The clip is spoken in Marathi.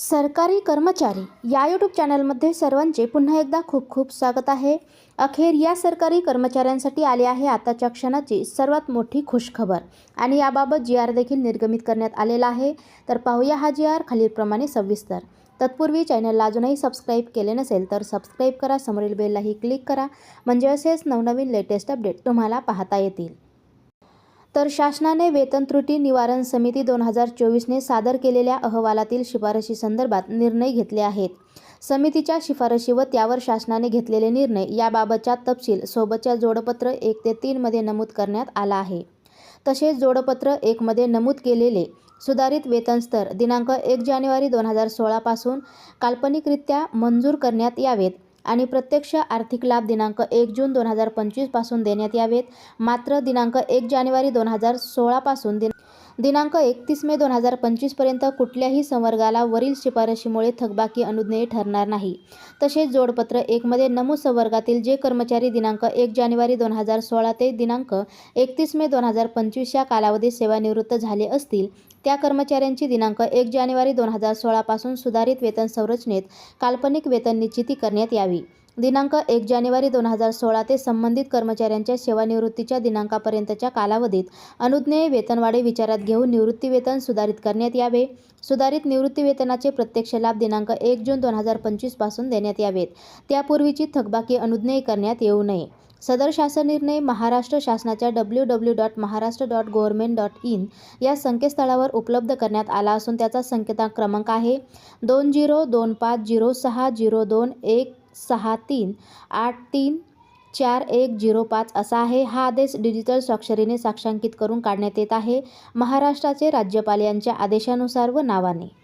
सरकारी कर्मचारी या यूट्यूब चॅनलमध्ये सर्वांचे पुन्हा एकदा खूप खूप स्वागत आहे. अखेर या सरकारी कर्मचाऱ्यांसाठी आली आहे आताच्या क्षणाची सर्वात मोठी खुशखबर. आणि याबाबत जी आर देखील निर्गमित करण्यात आलेला आहे. तर पाहूया हा जी आर खालीलप्रमाणे सविस्तर. तत्पूर्वी चॅनलला अजूनही सबस्क्राईब केले नसेल तर सबस्क्राईब करा. समोरील बेललाही क्लिक करा. म्हणजे असेच नवनवीन लेटेस्ट अपडेट तुम्हाला पाहता येतील. तर शासनाने वेतन त्रुटी निवारण समिती दोन हजार चोवीसने सादर केलेल्या अहवालातील शिफारशी संदर्भात निर्णय घेतले आहेत. समितीच्या शिफारशी व त्यावर शासनाने घेतलेले निर्णय याबाबतचा तपशील सोबतच्या जोडपत्र एक ते तीनमध्ये नमूद करण्यात आला आहे. तसेच जोडपत्र एकमध्ये नमूद केलेले सुधारित वेतन स्तर दिनांक एक जानेवारी दोन हजार सोळापासून काल्पनिकरित्या मंजूर करण्यात यावेत. आणि प्रत्यक्ष आर्थिक लाभ दिनांक एक जून दोन हजार पंचवीसपासून देण्यात यावेत. मात्र दिनांक एक जानेवारी दोन हजार सोळापासून दिन दिनांक एकतीस मे दोन हजार पंचवीसपर्यंत कुठल्याही संवर्गाला वरील शिफारशीमुळे थकबाकी अनुज्ञेय ठरणार नाही. तसेच जोडपत्र एकमध्ये नमूद संवर्गातील जे कर्मचारी दिनांक एक जानेवारी दोन हजार सोळा ते दिनांक एकतीस मे दोन हजार पंचवीस या कालावधीत सेवानिवृत्त झाले असतील त्या कर्मचाऱ्यांची दिनांक एक जानेवारी दोन हजार सोळापासून सुधारित वेतन संरचनेत काल्पनिक वेतन निश्चिती करण्यात यावी. दिनांक एक जानेवारी दोन हजार सोळा ते संबंधित कर्मचाऱ्यांच्या सेवानिवृत्तीच्या दिनांकापर्यंतच्या कालावधीत अनुज्ञेय वेतनवाढी विचारात घेऊन निवृत्तीवेतन सुधारित करण्यात यावे. सुधारित निवृत्तीवेतनाचे प्रत्यक्ष लाभ दिनांक एक जून दोन हजार पंचवीसपासून देण्यात यावेत. त्यापूर्वीची थकबाकी अनुज्ञेय करण्यात येऊ नये. सदर शासन निर्णय महाराष्ट्र शासनाच्या W W dot Maharashtra dot government dot in या संकेतस्थळावर उपलब्ध करण्यात आला असून त्याचा संकेतांक क्रमांक आहे दोन झिरो दोन पाच झिरो सहा झिरो दोन एक सहा तीन आठ तीन चार एक झिरो पाच असा आहे. हा आदेश डिजिटल स्वाक्षरीने साक्षांकित करून काढण्यात येत आहे. महाराष्ट्राचे राज्यपाल यांच्या आदेशानुसार व नावाने.